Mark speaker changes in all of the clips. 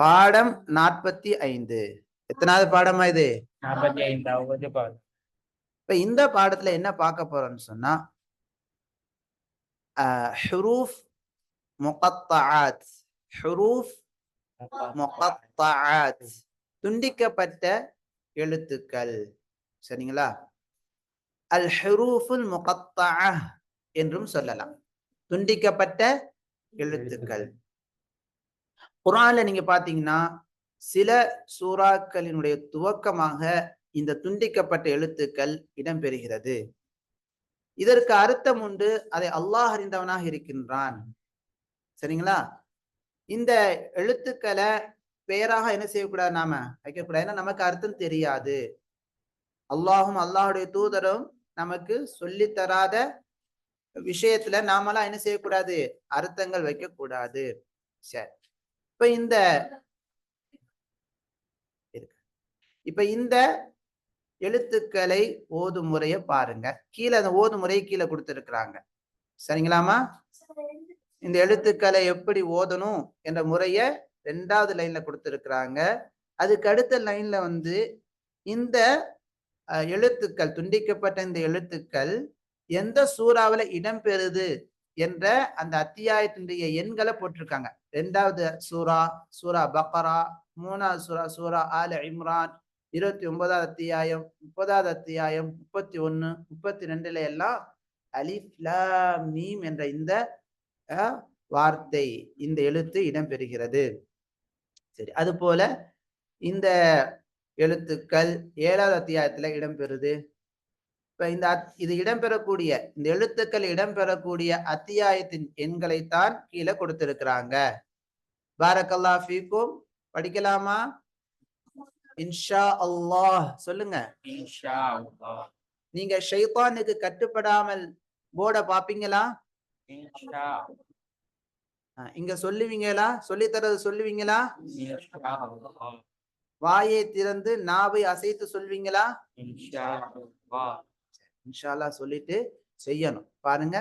Speaker 1: பாடம் நாற்பத்தி ஐந்து. எத்தனாவது பாடமா இது?
Speaker 2: நாற்பத்தி ஐந்தாவது பாடம்.
Speaker 1: இப்ப இந்த பாடத்துல என்ன பார்க்க போறோம்னு சொன்னா ஹுரூஃப் முகத்தாத் ஹுரூஃப் முகத்தாத் துண்டிக்கப்பட்ட எழுத்துக்கள். சரிங்களா? அல் ஹுரூஃபுல் முகத்தா என்றும் சொல்லலாம். துண்டிக்கப்பட்ட எழுத்துக்கள். குரான்ல நீங்க பாத்தீங்கன்னா சில சூறாக்களினுடைய துவக்கமாக இந்த துண்டிக்கப்பட்ட எழுத்துக்கள் இடம்பெறுகிறது. இதற்கு அர்த்தம் உண்டு அதை அல்லாஹ் அறிந்தவனாக இருக்கின்றான். சரிங்களா? இந்த எழுத்துக்களை பெயராக என்ன செய்யக்கூடாது நாம? வைக்கக்கூடாது. ஏன்னா நமக்கு அர்த்தம் தெரியாது. அல்லாஹும் அல்லாஹுடைய தூதரும் நமக்கு சொல்லித்தராத விஷயத்துல நாமெல்லாம் என்ன செய்யக்கூடாது? அர்த்தங்கள் வைக்கக்கூடாது. சரி. இப்ப இந்த இப்ப இந்த எழுத்துக்களை ஓதும் முறைய பாருங்க. கீழே அந்த ஓதும் முறையை கீழே கொடுத்துருக்குறாங்க. சரிங்களாமா இந்த எழுத்துக்களை எப்படி ஓதணும் என்ற முறைய ரெண்டாவது லைன்ல கொடுத்திருக்கிறாங்க. அதுக்கு அடுத்த லைன்ல வந்து இந்த எழுத்துக்கள் துண்டிக்கப்பட்ட இந்த எழுத்துக்கள் எந்த சூறாவுல இடம்பெறுது என்ற அந்த அத்தியாயத்தினுடைய எண்களை போட்டிருக்காங்க. ரெண்டாவது சூரா சூரா பக்கரா மூணாவது சூரா சூரா ஆல இம்ரான் இருபத்தி ஒன்பதாவது அத்தியாயம் முப்பதாவது அத்தியாயம் முப்பத்தி ஒன்று முப்பத்தி ரெண்டுல எல்லாம் அலிஃப் மீம் என்ற இந்த வார்த்தை இந்த எழுத்து இடம்பெறுகிறது. சரி அது போல இந்த எழுத்துக்கள் ஏழாவது அத்தியாயத்துல இடம்பெறுது. இப்ப இந்த இது இடம்பெறக்கூடிய இந்த எழுத்துக்கள் இடம்பெறக்கூடிய அத்தியாயத்தின் எண்களைத்தான் கீழே கொடுத்திருக்கிறாங்க. பாரக்கல்லா ஃபீக்கும். படிக்கலாமா? இன்ஷா அல்லாஹ். சொல்லுங்க. நீங்க ஷைத்தானுக்கு கட்டுப்படாமல் போர்டை பாப்பீங்களா? இங்க சொல்லுவீங்களா? சொல்லித் தரது சொல்லுவீங்களா வாயை திறந்து நாவை அசைத்து சொல்வீங்களா
Speaker 2: இன்ஷா அல்லாஹ்
Speaker 1: இன்ஷா அல்லாஹ் சொல்லிட்டு செய்யணும். பாருங்க.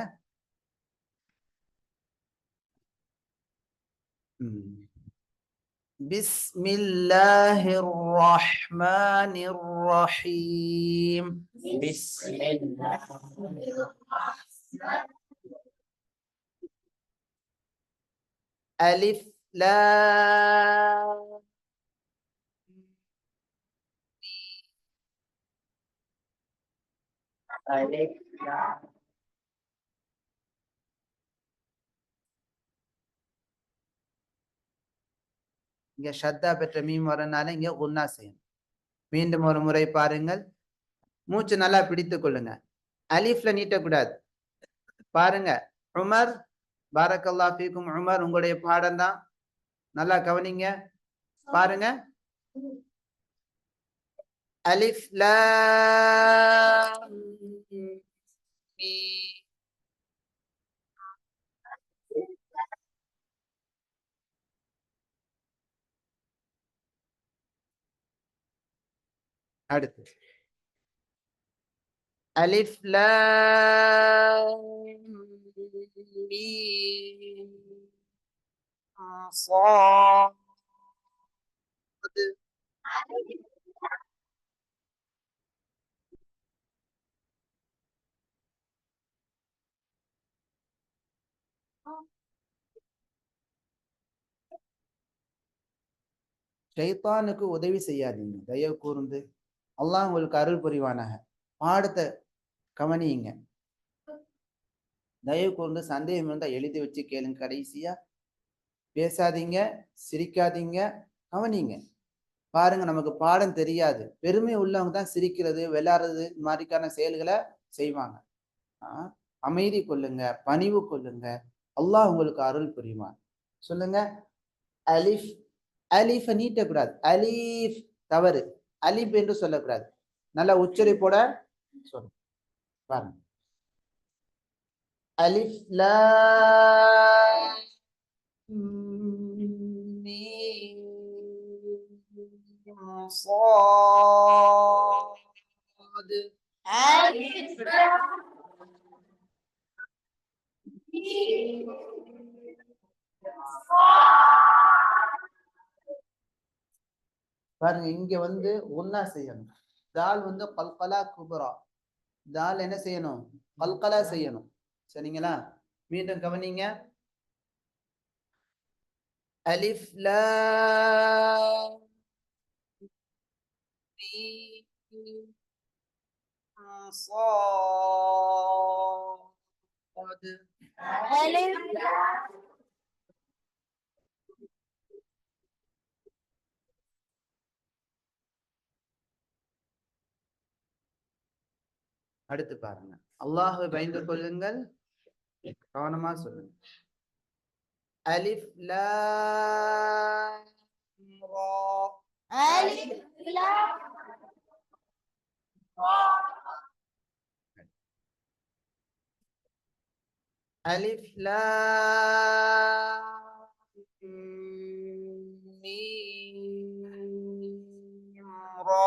Speaker 1: ம். பிஸ்மில்லாஹிர் ரஹ்மானிர் ரஹீம்
Speaker 2: பிஸ்மில்லாஹ்
Speaker 1: அலிஃப் லாம்.
Speaker 2: அலிஃப் Alexa.
Speaker 1: இங்க ஷத்தா பெற்ற மீம் வரனால இங்க உன்னா செய்யணும். மீண்டும் ஒரு முறை பாருங்கள். மூச்சு நல்லா பிடித்துக் கொள்ளுங்க. அலிஃப்ல நீட்டக்கூடாது. பாருங்க. உமர் பாரக்கல்லா ஃபீக்கும் உமர் உங்களுடைய பாடம் தான் நல்லா கவனிங்க. பாருங்க. அலிஃப் லாம் மீம். அடுத்து அலிஃப் லாம் ஷைத்தானுக்கு உதவி செய்யாதீங்க. தயவு கூர்ந்து அல்லாஹ் உங்களுக்கு அருள் புரிவானாக. பாடத்தை கவனியுங்க. தயவு கூர்ந்து சந்தேகம் இருந்தால் எழுதி வச்சு கேளுங்க. கடைசியா பேசாதீங்க சிரிக்காதீங்க கவனிங்க. பாருங்க நமக்கு பாடம் தெரியாது. பெருமை உள்ளவங்க தான் சிரிக்கிறது விளையாடுறது இந்த மாதிரிக்கான செயல்களை செய்வாங்க. ஆஹ் அமைதி கொள்ளுங்க பணிவு கொள்ளுங்க. அல்லாஹ் உங்களுக்கு அருள் புரியுமா சொல்லுங்க. அலிஃப் அலிஃபை நீட்டக்கூடாது. அலீஃப் தவறு. அலிப் என்று சொல்லக்கூடாது. நல்ல உச்சரிப்போட சொல்லு. பாருங்க. அலிஃப் லா பாருங்க இங்க வந்து ஒன்னா செய்யணும். தால் வந்து கல்கலா குபரா. தால் என்ன செய்யணும்? கல்கலா செய்யணும். சரிங்களா? மீண்டும் கவனிங்க. அலிஃப் மீம் அடுத்து பாருங்க. அல்லாஹை பயந்து கொள்ளுங்கள். கவனமா சொல்லுங்க. அலிஃப் அலிஃப் மீம் ரா.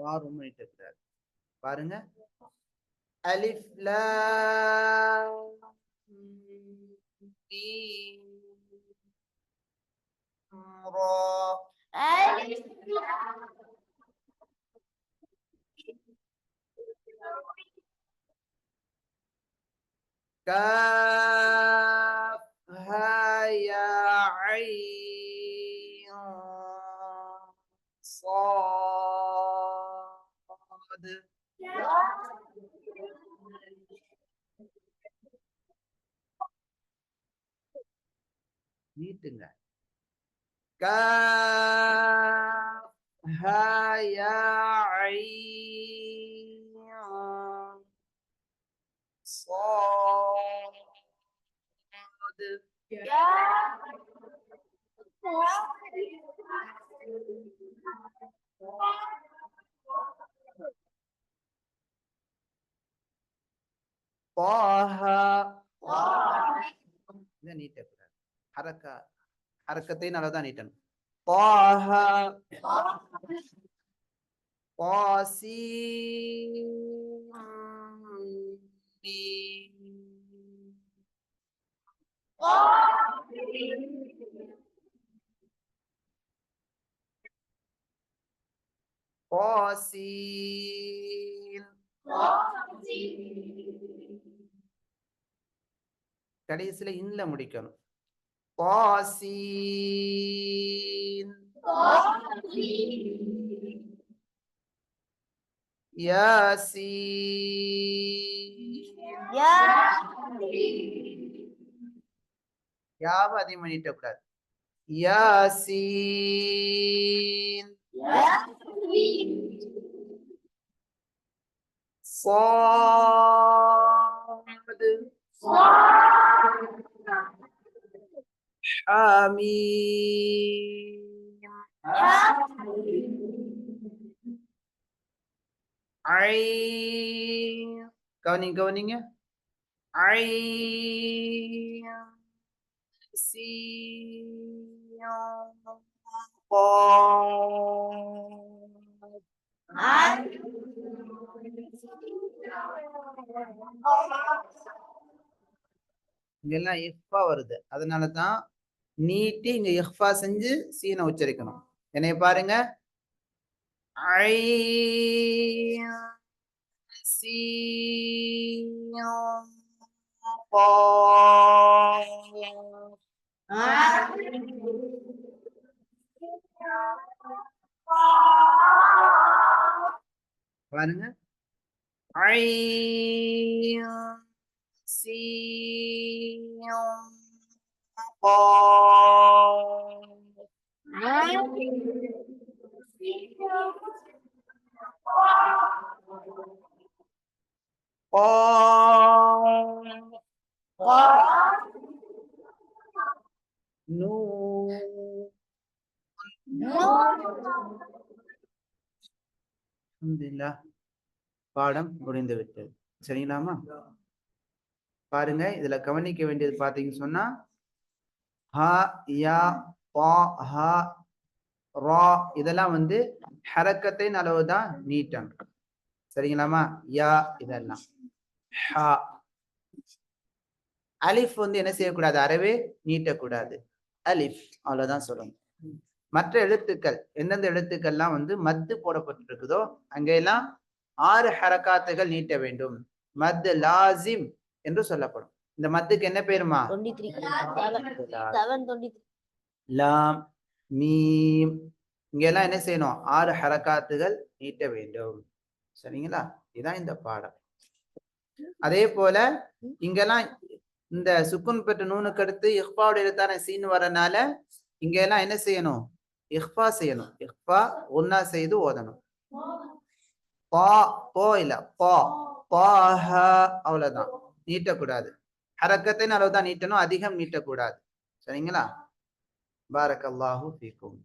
Speaker 1: ميم را வாரும் இருக்கிறார் பாருங்க அலிஃப் லாம் மீம் ரா كاف didengar. Kahayain sod. Ya. ஹரக்கா ஹரக்கத்தை நல்லதான் நீட்டணும். பாஹ பாசி கடைசியில இன்ல முடிக்கணும். طاسين ياسين யாவை அதிகம் பண்ணிட்ட கூடாது யாசீன் صاد حميم ஐன் கவனிங்க கவனிங்க ஐன் சீன் قاف இங்கெல்லாம் இஃபா வருது அதனால தான் நீட்டி இங்க இஹ்ஃபா செஞ்சு சீனை உச்சரிக்கணும். என்னைய பாருங்க. பாருங்க. ஐ சீ نون அல்ஹம்துலில்லாஹ் பாடம் முடிந்து விட்டது சரிங்களாமா பாருங்க இதுல கவனிக்க வேண்டியது பாத்தீங்கன்னு சொன்னா ஹ யா பா ஹ ரா இதெல்லாம் வந்து ஹரக்கத்தின் அளவு தான் நீட்டம். சரிங்களாமா யா இதெல்லாம். ஹ. அலிஃப் வந்து என்ன செய்யக்கூடாது? அறவே நீட்டக்கூடாது. அலிஃப் அவ்வளவுதான் சொல்லணும். மற்ற எழுத்துக்கள் எந்தெந்த எழுத்துக்கள்லாம் வந்து மத்து போடப்பட்டிருக்குதோ அங்கெல்லாம் ஆறு ஹரக்காத்துகள் நீட்ட வேண்டும். மத் லாசிம் என்று சொல்லப்படும். இந்த மத்துக்கு என்ன பேருமா? லாம் மீம். இங்கெல்லாம் என்ன செய்யணும்? ஆறு ஹரக்காத்துகள் நீட்ட வேண்டும். சரிங்களா? இதுதான் இந்த பாடம். அதே போல இங்கெல்லாம் இந்த சுக்குன் பெற்ற நூனுக்கு அடுத்து இஹ்பாவோட எழுத்தான சீன் வரனால இங்கெல்லாம் என்ன செய்யணும்? இஹ்பா செய்யணும். இஹ்பா ஒன்னா செய்து ஓதணும். பா போ இல்ல பா. பாஹ அவ்வளவுதான். நீட்டக்கூடாது. ஹரக்கத்தின் அளவுதான் நீட்டணும் அதிகம் நீட்டக்கூடாது. சரிங்களா? பாரக் அல்லாஹூ ஃபீக்கும்.